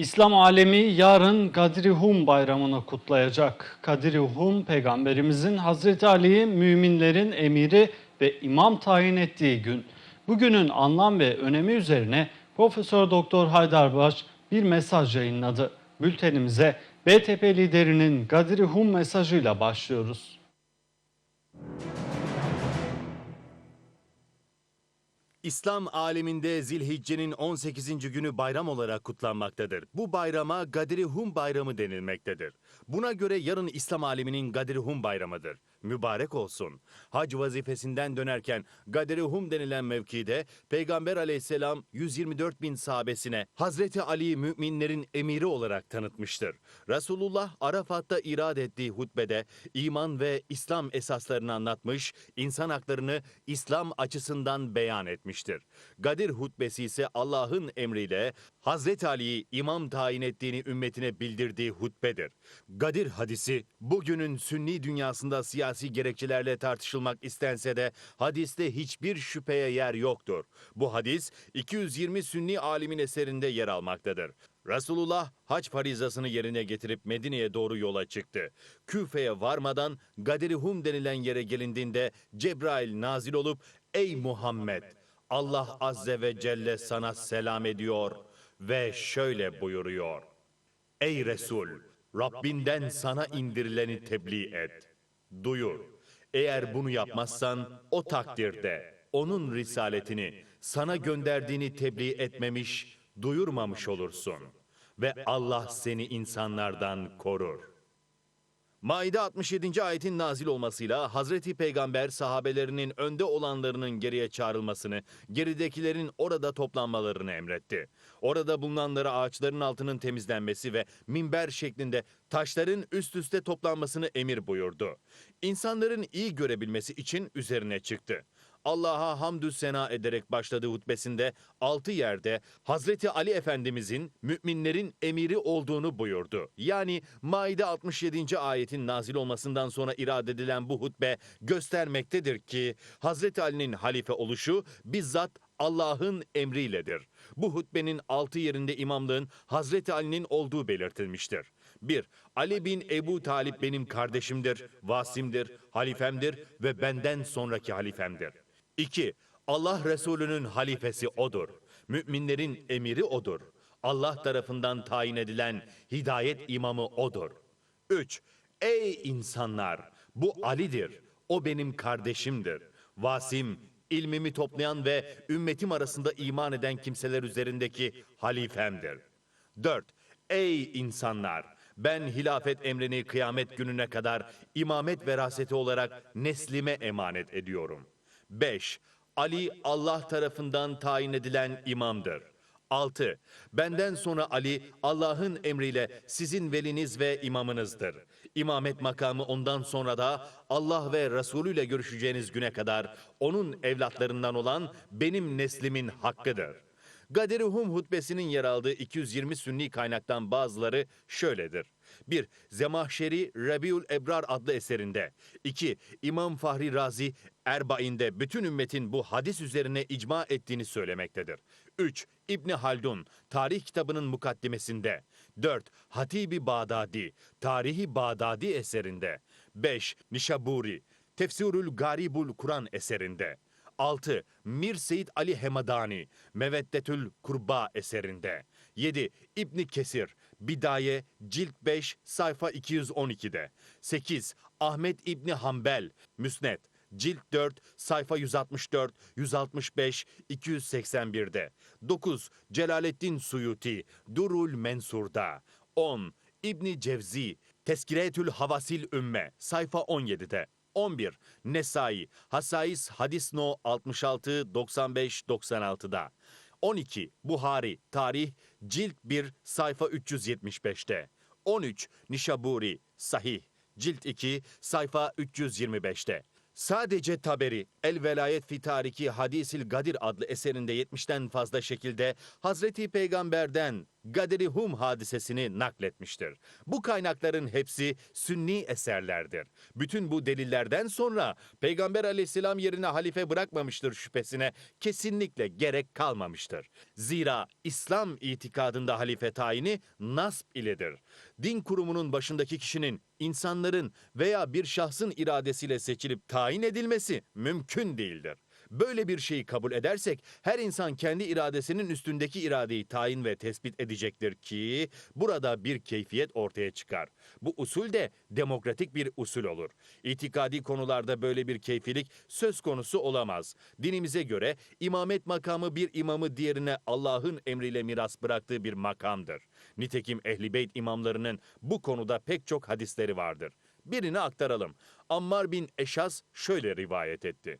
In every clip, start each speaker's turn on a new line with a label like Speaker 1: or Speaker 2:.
Speaker 1: İslam alemi yarın Kadri Hum bayramını kutlayacak. Kadri Hum peygamberimizin Hazreti Ali'yi müminlerin emiri ve imam tayin ettiği gün. Bugünün anlam ve önemi üzerine Profesör Doktor Haydar Baş bir mesaj yayınladı. Bültenimize BTP liderinin Kadri Hum mesajıyla başlıyoruz.
Speaker 2: İslam aleminde Zilhicce'nin 18. günü bayram olarak kutlanmaktadır. Bu bayrama Gadiri Hum Bayramı denilmektedir. Buna göre yarın İslam aleminin Gadiri Hum Bayramıdır. Mübarek olsun. Hac vazifesinden dönerken Gadiri Hum denilen mevkide Peygamber aleyhisselam 124 bin sahabesine Hazreti Ali'yi müminlerin emiri olarak tanıtmıştır. Resulullah Arafat'ta irad ettiği hutbede iman ve İslam esaslarını anlatmış, insan haklarını İslam açısından beyan etmiştir. Gadir hutbesi ise Allah'ın emriyle Hazreti Ali'yi imam tayin ettiğini ümmetine bildirdiği hutbedir. Gadir hadisi bugünün sünni dünyasında siyasi gerekçelerle tartışılmak istense de hadiste hiçbir şüpheye yer yoktur. Bu hadis 220 sünni alimin eserinde yer almaktadır. Resulullah hac farizasını yerine getirip Medine'ye doğru yola çıktı. Küfe'ye varmadan Gadir Hum denilen yere gelindiğinde Cebrail nazil olup Ey Muhammed! Allah Azze ve Celle sana selam ediyor ve şöyle buyuruyor. Ey Resul! Rabbinden sana indirileni tebliğ et. Duyur. Eğer bunu yapmazsan o takdirde onun risaletini sana gönderdiğini tebliğ etmemiş, duyurmamış olursun. Ve Allah seni insanlardan korur. Maide 67. ayetin nazil olmasıyla Hazreti Peygamber sahabelerinin önde olanlarının geriye çağrılmasını, geridekilerin orada toplanmalarını emretti. Orada bulunanlara ağaçların altının temizlenmesi ve minber şeklinde taşların üst üste toplanmasını emir buyurdu. İnsanların iyi görebilmesi için üzerine çıktı. Allah'a hamdü sena ederek başladığı hutbesinde altı yerde Hazreti Ali Efendimizin müminlerin emiri olduğunu buyurdu. Yani Maide 67. ayetin nazil olmasından sonra irade edilen bu hutbe göstermektedir ki Hazreti Ali'nin halife oluşu bizzat Allah'ın emriyledir. Bu hutbenin altı yerinde imamlığın Hazreti Ali'nin olduğu belirtilmiştir. 1. Ali bin Ebu Talip benim kardeşimdir, vasimdir, halifemdir ve benden sonraki halifemdir. 2. Allah Resulü'nün halifesi odur. Müminlerin emiri odur. Allah tarafından tayin edilen hidayet imamı odur. 3. Ey insanlar! Bu Ali'dir. O benim kardeşimdir. Vasim, ilmimi toplayan ve ümmetim arasında iman eden kimseler üzerindeki halifemdir. 4. Ey insanlar! Ben hilafet emrini kıyamet gününe kadar imamet veraseti olarak neslime emanet ediyorum. 5. Ali Allah tarafından tayin edilen imamdır. 6. Benden sonra Ali Allah'ın emriyle sizin veliniz ve imamınızdır. İmamet makamı ondan sonra da Allah ve Resulü ile görüşeceğiniz güne kadar onun evlatlarından olan benim neslimin hakkıdır. Gadir-i Hum hutbesinin yer aldığı 220 sünni kaynaktan bazıları şöyledir. 1. Zemahşeri Rabiul Ebrar adlı eserinde. 2. İmam Fahri Razi Erbain'de bütün ümmetin bu hadis üzerine icma ettiğini söylemektedir. 3. İbni Haldun tarih kitabının mukaddimesinde. 4. Hatibi Bağdadi Tarihi Bağdadi eserinde. 5. Nişaburi Tefsirül Garibul Kur'an eserinde. 6. Mir Seyit Ali Hemadani, Meveddetül Kurba eserinde. 7. İbni Kesir, Bidaye, Cilt 5, sayfa 212'de. 8. Ahmet İbni Hanbel, Müsned, Cilt 4, sayfa 164, 165, 281'de. 9. Celaleddin Suyuti, Durul Mensur'da. 10. İbni Cevzi, Teskiretül Havasil Ümme, sayfa 17'de. 11. Nesai, Hasais Hadis No 66 95 96'da. 12. Buhari, Tarih, Cilt 1, sayfa 375'te. 13. Nişaburi, Sahih, Cilt 2, sayfa 325'te. Sadece Taberi, El Velayet fi Tariki Hadisil Gadir adlı eserinde 70'ten fazla şekilde Hazreti Peygamber'den Gadiri Hum hadisesini nakletmiştir. Bu kaynakların hepsi sünni eserlerdir. Bütün bu delillerden sonra Peygamber aleyhisselam yerine halife bırakmamıştır şüphesine kesinlikle gerek kalmamıştır. Zira İslam itikadında halife tayini nasb iledir. Din kurumunun başındaki kişinin insanların veya bir şahsın iradesiyle seçilip tayin edilmesi mümkün değildir. Böyle bir şeyi kabul edersek her insan kendi iradesinin üstündeki iradeyi tayin ve tespit edecektir ki burada bir keyfiyet ortaya çıkar. Bu usul de demokratik bir usul olur. İtikadi konularda böyle bir keyfilik söz konusu olamaz. Dinimize göre imamet makamı bir imamı diğerine Allah'ın emriyle miras bıraktığı bir makamdır. Nitekim Ehli Beyt imamlarının bu konuda pek çok hadisleri vardır. Birini aktaralım. Ammar bin Eşas şöyle rivayet etti.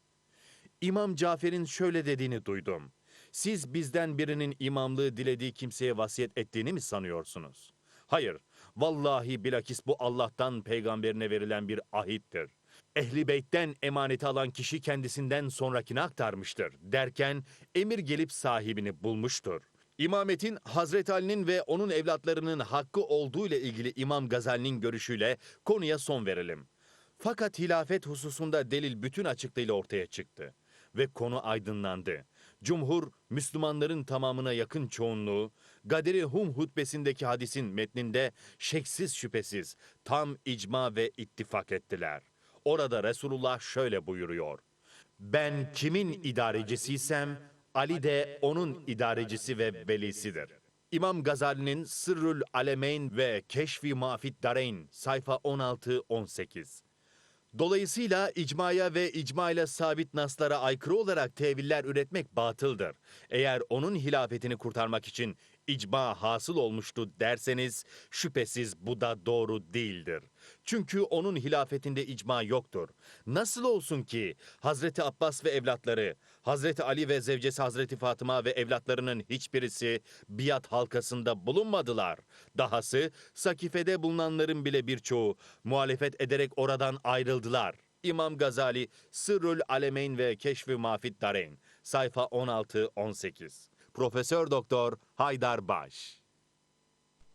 Speaker 2: İmam Cafer'in şöyle dediğini duydum. Siz bizden birinin imamlığı dilediği kimseye vasiyet ettiğini mi sanıyorsunuz? Hayır, vallahi bilakis bu Allah'tan peygamberine verilen bir ahittir. Ehli beytten emaneti alan kişi kendisinden sonrakine aktarmıştır. Derken emir gelip sahibini bulmuştur. İmametin Hazreti Ali'nin ve onun evlatlarının hakkı olduğu ile ilgili İmam Gazali'nin görüşüyle konuya son verelim. Fakat hilafet hususunda delil bütün açıklığıyla ortaya çıktı ve konu aydınlandı. Cumhur, Müslümanların tamamına yakın çoğunluğu, Gadiri Hum hutbesindeki hadisin metninde şeksiz şüphesiz tam icma ve ittifak ettiler. Orada Resulullah şöyle buyuruyor. Ben kimin idarecisiysem Ali de onun idarecisi ve velisidir. İmam Gazali'nin Sırrül Alemeyn ve Keşfi Mafit Dareyn sayfa 16-18. Dolayısıyla icmaya ve icma ile sabit naslara aykırı olarak teviller üretmek batıldır. Eğer onun hilafetini kurtarmak için icma hasıl olmuştu derseniz şüphesiz bu da doğru değildir. Çünkü onun hilafetinde icma yoktur. Nasıl olsun ki Hazreti Abbas ve evlatları, Hazreti Ali ve zevcesi Hazreti Fatıma ve evlatlarının hiçbirisi biat halkasında bulunmadılar. Dahası Sakife'de bulunanların bile birçoğu muhalefet ederek oradan ayrıldılar. İmam Gazali, Sırrül Alemeyn ve Keşf-i Mafid Dareyn, sayfa 16-18. Profesör Doktor Haydar Baş.